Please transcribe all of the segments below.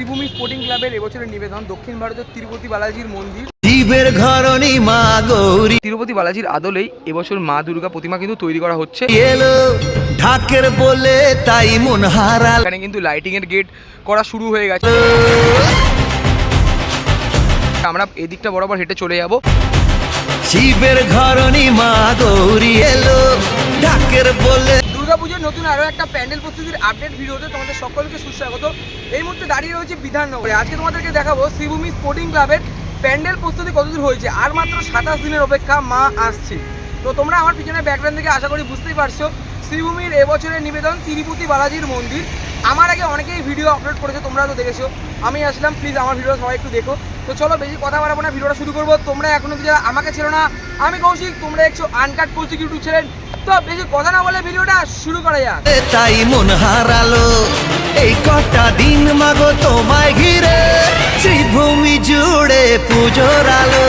Sreebhumi sporting ক্লাবের এবছরের নিবেদন দক্ষিণ ভারতের তিরুপতি বালাজির মন্দির। শিবের ঘরণী মা গৌরী। তিরুপতি বালাজির আদলেই এবছর মা দুর্গা প্রতিমা কিন্তু তৈরি করা হচ্ছে। এলো ঢাকের বলে তাই মন হারাল। এখানে কিন্তু লাইটিং এর গেট করা শুরু হয়ে গেছে। আমরা এদিকটা বরাবর হেঁটে চলে যাব। শিবের ঘরণী মা গৌরী এলো ঢাকের বলে। দুর্গাপুজোর নতুন আরও একটা প্যান্ডেল প্রস্তুতির আপডেট ভিডিওতে তোমাদের সকলকে সুস্বাগত। এই মুহূর্তে দাঁড়িয়ে রয়েছে বিধাননগরে। আজকে তোমাদেরকে দেখাবো শ্রীভূমি স্পোর্টিং ক্লাবের প্যান্ডেল প্রস্তুতি কতদূর হয়েছে। আর মাত্র সাতাশ দিনের অপেক্ষা মা আসছে। তো তোমরা আমার পিছনে ব্যাকগ্রাউন্ড থেকে আশা করি বুঝতেই পারছ, শ্রীভূমির এবছরের নিবেদন তিরুপতি বালাজির মন্দির। আমার আগে অনেকেই ভিডিও আপলোড করেছে তোমরা তো দেখেছ। আমি আসলাম প্লিজ আমার ভিডিও সবাই একটু দেখো। তো চলো বেশি কথা বাড়াবো না ভিডিওটা শুরু করব। তোমরা এখনও কি যারা আমাকে ছিল না আমি কৌশিক তোমরা দেখছ আনকাট কৌশিক ইউটিউব চ্যানেল তো বেশি কথা না বলে ভিডিওটা শুরু করা যাক। তাই মন হারালো এই কটা দিন মাগো তোমায় ঘিরে শ্রীভূমি জুড়ে পুজোর আলো।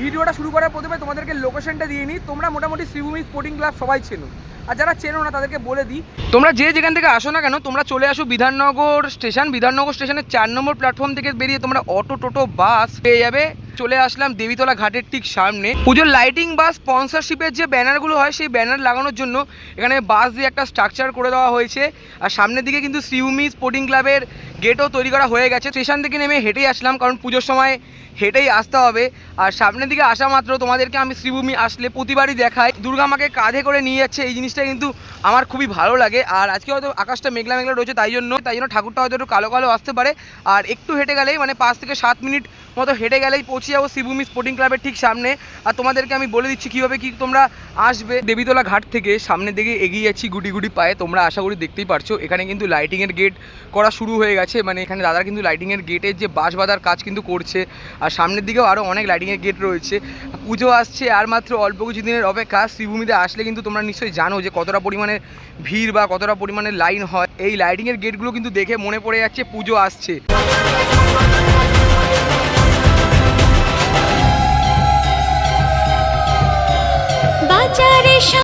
ভিডিওটা শুরু করার প্রথমে তোমাদেরকে লোকেশনটা দিয়ে নিই। তোমরা মোটামুটি শ্রীভূমি স্পোর্টিং ক্লাব সবাই চেনো। আর যারা চেনো না, তাদেরকে বলে দিই। তোমরা যে যেখান থেকে আসো না কেন, তোমরা চলে আসো বিধাননগর স্টেশন। বিধাননগর স্টেশনের চার নম্বর প্ল্যাটফর্ম থেকে বেরিয়ে তোমরা অটো, টোটো, বাস পেয়ে যাবে। চলে আসলাম দেবীতলা ঘাটের ঠিক সামনে। পুজোর লাইটিং বা স্পন্সরশিপের যে ব্যানারগুলো হয়, সেই ব্যানার লাগানোর জন্য এখানে বাস দিয়ে একটা স্ট্রাকচার করে দেওয়া হয়েছে। আর সামনের দিকে কিন্তু সিউমি স্পোর্টিং ক্লাবের গেটও তৈরি করা হয়ে গেছে। স্টেশন থেকে নেমে হেঁটেই আসলাম, কারণ পুজোর সময় হেঁটেই আসতে হবে। আর সামনের দিকে আসা মাত্র তোমাদেরকে আমি শ্রীভূমি আসলে প্রতিবারই দেখাই। দুর্গা আমাকে কাঁধে করে নিয়ে যাচ্ছে, এই জিনিসটা কিন্তু আমার খুবই ভালো লাগে। আর আজকে হয়তো আকাশটা মেঘলা মেঘলা রয়েছে, তাই জন্য তাই জন্য ঠাকুরটা হয়তো একটু কালো কালো আসতে পারে। আর একটু হেঁটে গেলেই মানে পাঁচ থেকে সাত মিনিট মতো হেঁটে গেলেই পৌঁছে যাব শ্রীভূমি স্পোর্টিং ক্লাবের ঠিক সামনে। আর তোমাদেরকে আমি বলে দিচ্ছি কীভাবে কি তোমরা আসবে। দেবীতলা ঘাট থেকে সামনের দিকে এগিয়ে যাচ্ছি গুটি গুটি পায়ে, তোমরা আশা করি দেখতেই পারছ। এখানে কিন্তু লাইটিংয়ের গেট করা শুরু হয়ে গেছে। মানে এখানে দাদারা কিন্তু লাইটিংয়ের গেটের যে বাঁশ বাঁধার কাজ কিন্তু করছে। আর সামনের দিকেও আরও অনেক লাইটিংয়ের গেট রয়েছে। পুজো আসছে আর মাত্র অল্প কিছু দিনের অপেক্ষা। শ্রীভূমিতে আসলে কিন্তু তোমরা নিশ্চয়ই জানো যে কতটা পরিমাণে ভিড় বা কতটা পরিমাণে লাইন হয়। এই লাইটিংয়ের গেটগুলো কিন্তু দেখে মনে পড়ে যাচ্ছে পুজো আসছে।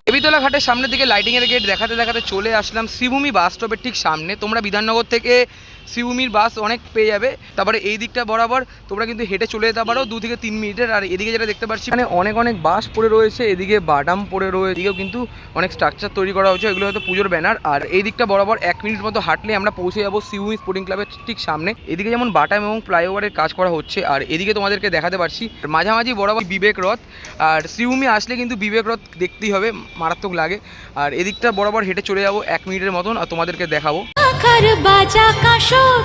দেবীতলা ঘাটের সামনের দিকে লাইটিংয়ের গেট দেখাতে দেখাতে চলে আসলাম। শ্রীভূমি বাস স্টপের ঠিক সামনে। তোমরা বিধাননগর থেকে শ্রীভূমির বাস অনেক পেয়ে যাবে। তারপরে এই দিকটা বরাবর তোমরা কিন্তু হেঁটে চলে যেতে পারো দু থেকে তিন মিনিটের। আর এদিকে যেটা দেখতে পাচ্ছি মানে অনেক অনেক বাস পড়ে রয়েছে, এদিকে বাদাম পড়ে রয়েছে, এদিকেও কিন্তু অনেক স্ট্রাকচার তৈরি করা হয়েছে, এগুলো হয়তো পুজোর ব্যানার আর এই দিকটা বরাবর এক মিনিট মতো হাঁটলে আমরা পৌঁছে যাব শ্রীভূমি স্পোর্টিং ক্লাবের ঠিক সামনে। এদিকে যেমন বাটাম এবং ফ্লাইওভারের কাজ করা হচ্ছে, আর এদিকে তোমাদেরকে দেখাতে পারছি, মাঝামাঝি বরাবর বিবেক রথ। আর শ্রীভূমি আসলে কিন্তু বিবেক রথ দেখতেই হবে, মারাত্মক লাগে। আর এদিকটা বরাবর হেঁটে চলে যাব এক মিনিটের মতন, আর তোমাদেরকে দেখাবো। আকার বাজা কাশর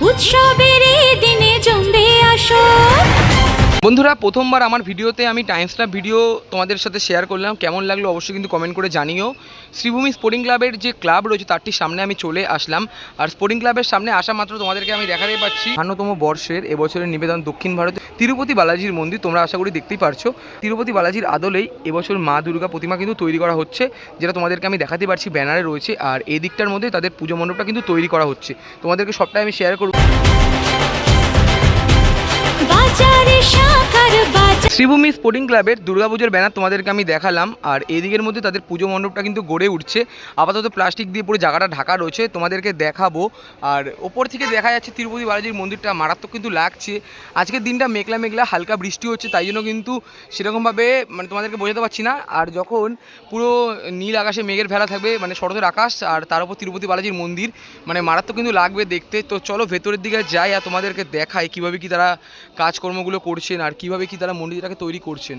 উৎসবের দিনে জমবে আসর। বন্ধুরা, প্রথমবার আমার ভিডিওতে আমি টাইম স্টাপ ভিডিও তোমাদের সাথে শেয়ার করলাম। কেমন লাগল অবশ্যই কিন্তু কমেন্ট করে জানিও। শ্রীভূমি স্পোর্টিং ক্লাবের যে ক্লাব রয়েছে তার ঠিক সামনে আমি চলে আসলাম। আর স্পোর্টিং ক্লাবের সামনে আসা মাত্র তোমাদেরকে আমি দেখাতে পাচ্ছি। অন্যতম বর্ষের এবছরের নিবেদন দক্ষিণ ভারতে তিরুপতি বালাজির মন্দির। তোমরা আশা করি দেখতেই পারছ। তিরুপতি বালাজির আদলেই এবছর মা দুর্গা প্রতিমা কিন্তু তৈরি করা হচ্ছে, যেটা তোমাদেরকে আমি দেখাতে পারছি। ব্যানারে রয়েছে। আর এই দিকটার মধ্যে তাদের পুজো মণ্ডপটা কিন্তু তৈরি করা হচ্ছে। তোমাদেরকে সবটাই আমি শেয়ার করব। বাজারে সাকার শ্রীভূমি স্পোর্টিং ক্লাবের দুর্গাপুজোর ব্যানার তোমাদেরকে আমি দেখালাম, আর এদিকের মধ্যে তাদের পুজো মণ্ডপটা কিন্তু গড়ে উঠছে। আপাতত প্লাস্টিক দিয়ে পুরো জায়গাটা ঢাকা রয়েছে, তোমাদেরকে দেখাবো। আর ওপর থেকে দেখা যাচ্ছে তিরুপতি বালাজির মন্দিরটা, মারাত্মক কিন্তু লাগছে। আজকের দিনটা মেঘলা মেঘলা, হালকা বৃষ্টি হচ্ছে, তাই জন্য কিন্তু সেরকমভাবে মানে তোমাদেরকে বোঝাতে পারছি না। আর যখন পুরো নীল আকাশে মেঘের ভেলা থাকবে মানে শরতের আকাশ, আর তার উপর তিরুপতি বালাজির মন্দির মানে মারাত্মক কিন্তু লাগবে দেখতে। তো চলো ভেতরের দিকে যাই আর তোমাদেরকে দেখাই কীভাবে কি তারা কাজকর্মগুলো করছেন, আর কীভাবে কি তারা মন্দিরটাকে তৈরি করছেন।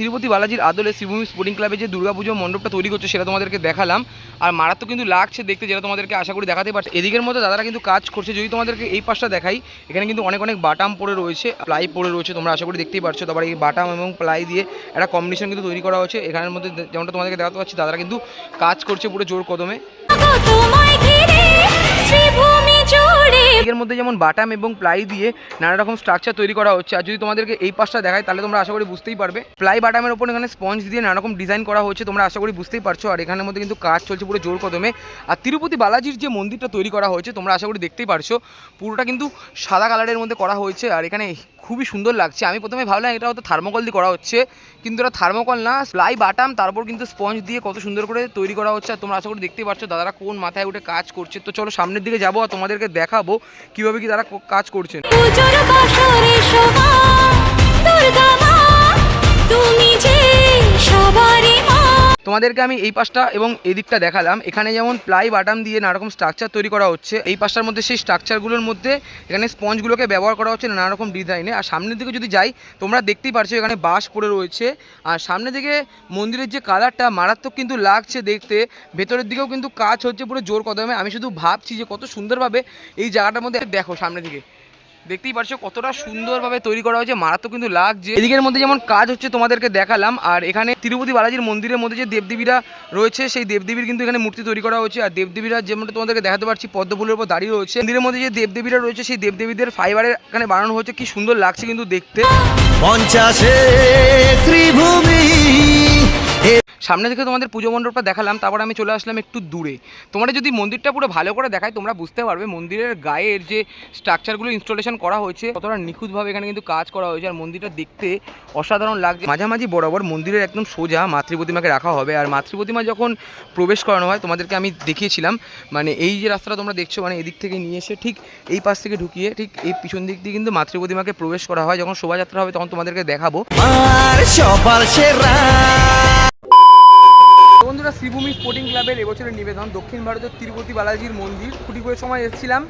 তিরুপতি বালাজির আদলে শ্রীভূমি স্পোর্টিং ক্লাবে যে দুর্গাপুজো মণ্ডপটা তৈরি করছে সেটা তোমাদেরকে দেখালাম। আর মারাত্মক কিন্তু লাগছে দেখতে যেটা তোমাদেরকে আশা করি দেখাতে পারছে এদিকের মধ্যে দাদারা কিন্তু কাজ করছে। যদি তোমাদেরকে এই পাশটা দেখাই এখানে কিন্তু অনেক অনেক বাটাম পড়ে রয়েছে প্লাই পড়ে রয়েছে তোমরা আশা করি দেখতেই পারছ। তারপরে এই বাটাম এবং প্লাই দিয়ে একটা কম্বিনেশন কিন্তু তৈরি করা হয়েছে। এখানের মধ্যে যেমনটা তোমাদেরকে দেখাতে পাচ্ছি দাদারা কিন্তু কাজ করছে পুরো জোর কদমে। শ্রীভূমি এর মধ্যে যেমন বাটাম এবং প্লাই দিয়ে নানা রকম স্ট্রাকচার তৈরি করা হচ্ছে। আর যদি তোমাদেরকে এই পাশটা দেখায় তাহলে তোমরা আশা করি বুঝতেই পারবে। প্লাই বাটামের ওপর এখানে স্পঞ্জ দিয়ে নানা রকম ডিজাইন করা হচ্ছে, তোমরা আশা করি বুঝতেই পারছ। আর এখানের মধ্যে কিন্তু কাজ চলছে পুরো জোর কদমে। আর তিরুপতি বালাজির যে মন্দিরটা তৈরি করা হয়েছে, তোমরা আশা করি দেখতেই পারছ। পুরোটা কিন্তু সাদা কালারের মধ্যে করা হয়েছে। আর এখানে খুবই সুন্দর লাগছে। আমি প্রথমে ভাবলাম এটা হয়তো থার্মোকল দিয়ে করা হচ্ছে, কিন্তু এটা থার্মোকল না। প্লাই বাটাম তারপর কিন্তু স্পঞ্জ দিয়ে কত সুন্দর করে তৈরি করা হচ্ছে। আর তোমরা আশা করি দেখতেই পারছ, দাদারা কোন মাথায় উঠে কাজ করছে। তো চলো সামনের দিকে যাব আর তোমাদেরকে দেখাবো কীভাবে কি তারা কাজ করছেন? তোমাদেরকে আমি এই পাশটা এবং এই দিকটা দেখালাম। এখানে যেমন প্লাই বাটাম দিয়ে নানা রকম স্ট্রাকচার তৈরি করা হচ্ছে। এই পাশটার মধ্যে সেই স্ট্রাকচারগুলোর মধ্যে এখানে স্পঞ্জগুলোকে ব্যবহার করা হচ্ছে নানা রকম ডিজাইনে আর সামনের দিকে যদি যাই, তোমরা দেখতেই পারছ এখানে বাঁশ পড়ে রয়েছে। আর সামনে দিকে মন্দিরের যে কালারটা মারাত্মক কিন্তু লাগছে দেখতে, ভেতরের দিকেও কিন্তু কাজ হচ্ছে পুরো জোর কদমে। আমি শুধু ভাবছি যে কত সুন্দরভাবে এই জায়গাটার মধ্যে, দেখো সামনে দিকে। দেখতেই পারছ কতটা সুন্দরভাবে তৈরি করা হয়েছে, মারাত্মক কিন্তু লাগছে। এদিকের মধ্যে যেমন কাজ হচ্ছে তোমাদেরকে দেখালাম, আর এখানে তিরুপতি বালাজির মন্দিরের মধ্যে যে দেবদেবীরা রয়েছে, সেই দেবদেবীর কিন্তু এখানে মূর্তি তৈরি করা হয়েছে, আর দেবদেবীরা যেমনটা তোমাদেরকে দেখাতে পারছি, পদ্মফুলের উপর দাঁড়িয়ে রয়েছে। মন্দিরের মধ্যে যে দেবদেবীরা রয়েছে, সেই দেবদেবীদের ফাইবারের এখানে বানানো হয়েছে, কি সুন্দর লাগছে কিন্তু দেখতে। পঞ্চাশে শ্রীভূমি এ সামনে থেকে তোমাদের পুজো মণ্ডপটা দেখালাম, তারপর আমি চলে আসলাম একটু দূরে। তোমরা যদি মন্দিরটা পুরো ভালো করে দেখায়, তোমরা বুঝতে পারবে মন্দিরের গায়ের যে স্ট্রাকচারগুলো ইনস্টলেশন করা হয়েছে, কতটা নিখুঁতভাবে এখানে কিন্তু কাজ করা হয়েছে, আর মন্দিরটা দেখতে অসাধারণ লাগছে। মাঝামাঝি বরাবর মন্দিরের একদম সোজা মাতৃ প্রতিমাকে রাখা হবে, আর মাতৃ প্রতিমা যখন প্রবেশ করানো হয়, তোমাদেরকে আমি দেখিয়েছিলাম মানে এই যে রাস্তাটা তোমরা দেখছ মানে এদিক থেকে নিয়ে এসে ঠিক এই পাশ থেকে ঢুকিয়ে, ঠিক এই পিছন দিক দিয়ে কিন্তু মাতৃ প্রতিমাকে প্রবেশ করা হয়, যখন শোভাযাত্রা হবে তখন তোমাদেরকে দেখাবো। আর সেরা। বন্ধুরা, শ্রীভূমি স্পোর্টিং ক্লাবের এবছরের নিবেদন। দক্ষিণ ভারতের তিরুপতি বালাজির মন্দির। ছুটি করে সময় এসেছিলাম,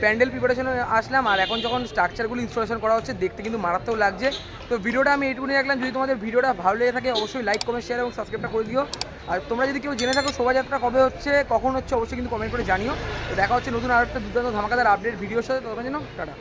প্যান্ডেল প্রিপারেশনে আসলাম, আর এখন যখন স্ট্রাকচারগুলো ইনস্টলেশন করা হচ্ছে, দেখতে কিন্তু মারাত্মক লাগছে। তো ভিডিওটা আমি এইটুকুনি রাখলাম। যদি তোমাদের ভিডিওটা ভালো লেগে থাকে, অবশ্যই লাইক কমেন্ট শেয়ার এবং সাবস্ক্রাইবটা করে দিও। আর তোমরা যদি কেউ জেনে থাকো শোভাযাত্রা কবে হচ্ছে, কখন হচ্ছে, অবশ্যই কিন্তু কমেন্ট করে জানিও। তো দেখা হচ্ছে নতুন আর একটা দুর্দান্ত ধামাকাদার আপডেট ভিডিওর সাথে। তখন যেন টাটা।